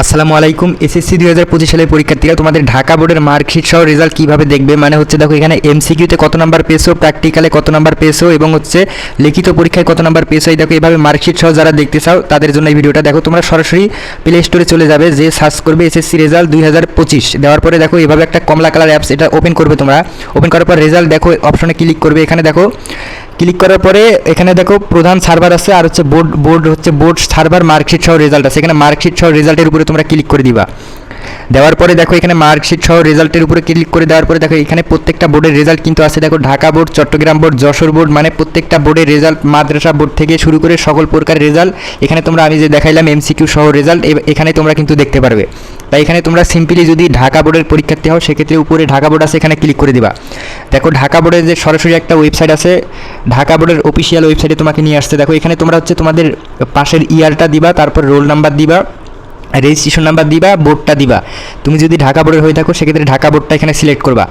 আসসালামু আলাইকুম এসএসসি দুই হাজার পঁচিশ সালের পরীক্ষার্থীরা, তোমাদের ঢাকা বোর্ডের মার্কশিট সহ রেজাল্ট কীভাবে দেখবে? মানে হচ্ছে দেখো, এখানে এমসিকিউতে কত নাম্বার পেয়েছ প্র্যাকটিক্যালে কত নাম্বার পেয়েছ এবং হচ্ছে লিখিত পরীক্ষায় কত নাম্বার পেয়েছ এই দেখো এভাবে মার্কশিট সহ যারা দেখতে চাও, তাদের জন্য এই ভিডিওটা দেখো, তোমরা সরাসরি প্লে স্টোরে চলে যাবে, যে সার্চ করবে এসএসসি রেজাল্ট দুই হাজার পঁচিশ। দেওয়ার পরে দেখো, এভাবে একটা কমলা কালার অ্যাপস এটা ওপেন করবে তোমরা। ওপেন করার পর রেজাল্ট দেখো অপশনে ক্লিক করবে। এখানে দেখো ক্লিক করার পরে এখানে দেখো প্রধান সার্ভার আছে আর হচ্ছে বোর্ড বোর্ড হচ্ছে বোর্ড সার্ভার মার্কশিট সহ রেজাল্ট আছে। এখানে মার্কশিট সহ রেজাল্টের উপরে তোমরা ক্লিক করে দিবা। দেওয়ার পরে দেখো এখানে মার্কশিট সহ রেজাল্টের উপরে ক্লিক করে দেওয়ার পরে দেখো এখানে প্রত্যেকটা বোর্ডের রেজাল্ট কিন্তু আছে। দেখো Dhaka board, Chattogram board, Jashore board মানে প্রত্যেকটা বোর্ডের রেজাল্ট মাদ্রাসা বোর্ড থেকে শুরু করে সকল প্রকার রেজাল্ট। এখানে তোমরা আমি যে দেখাইলাম এমসিকিউ সহ রেজাল্ট এখানে তোমরা কিন্তু দেখতে পারবে। তাই এখানে তোমরা সিম্পলি যদি ঢাকা বোর্ডের পরীক্ষার্থী হও, সেক্ষেত্রে উপরে ঢাকা বোর্ড আছে, এখানে ক্লিক করে দিবা। দেখো, ঢাকা বোর্ডের যে সরাসরি একটা ওয়েবসাইট আছে, ঢাকা বোর্ডের অফিসিয়াল ওয়েবসাইটে তোমাকে নিয়ে আসছে। দেখো, এখানে তোমরা হচ্ছে তোমাদের পাশের ইয়ারটা দিবা, তারপর রোল নাম্বার দিবা রেজিস্ট্রেশন নাম্বার দিবা বোর্ডটা দিবা। তুমি যদি ঢাকা বোর্ডের হয়ে থাকো, সেক্ষেত্রে ঢাকা বোর্ডটা এখানে সিলেক্ট করবা।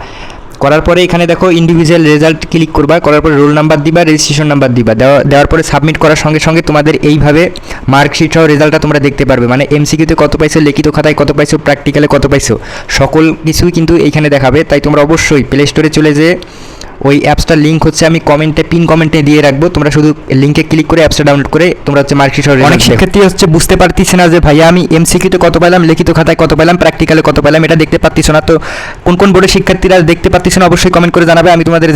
করার পরে এখানে দেখো ইন্ডিভিজুয়াল রেজাল্ট ক্লিক করবা, করার পরে রোল নাম্বার দিবা রেজিস্ট্রেশন নাম্বার দিবা। দেওয়া, দেওয়ার পরে সাবমিট করার সঙ্গে সঙ্গে তোমাদের এইভাবে মার্কশিট সহ রেজাল্টটা তোমরা দেখতে পারবে। মানে এমসিকিউতে কত পাইছো, লিখিত খাতায় কত পাইছো প্র্যাকটিক্যালে কত পাইছো, সকল কিছুই কিন্তু এইখানে দেখাবে। তাই তোমরা অবশ্যই প্লে স্টোরে চলে যেয়ে ওই অ্যাপসটার লিঙ্ক হচ্ছে আমি কমেন্টে পিন কমেন্টে দিয়ে রাখব। তোমরা শুধু লিঙ্কে ক্লিক করে অ্যাপসটা ডাউনলোড করে তোমরা হচ্ছে মার্কশিট অনেক শিক্ষার্থী হচ্ছে বুঝতে পারতিছে না যে ভাইয়া আমি এমসিকিউতে কত পেলাম লিখিত খাতায় কত পেলাম প্র্যাকটিক্যালে কত পেলাম? এটা দেখতে পাচ্ছিস না। তো কোন কোন বোর্ডের শিক্ষার্থীরা দেখতে পাচ্ছিস না অবশ্যই কমেন্ট করে জানাবে। আমি তোমাদের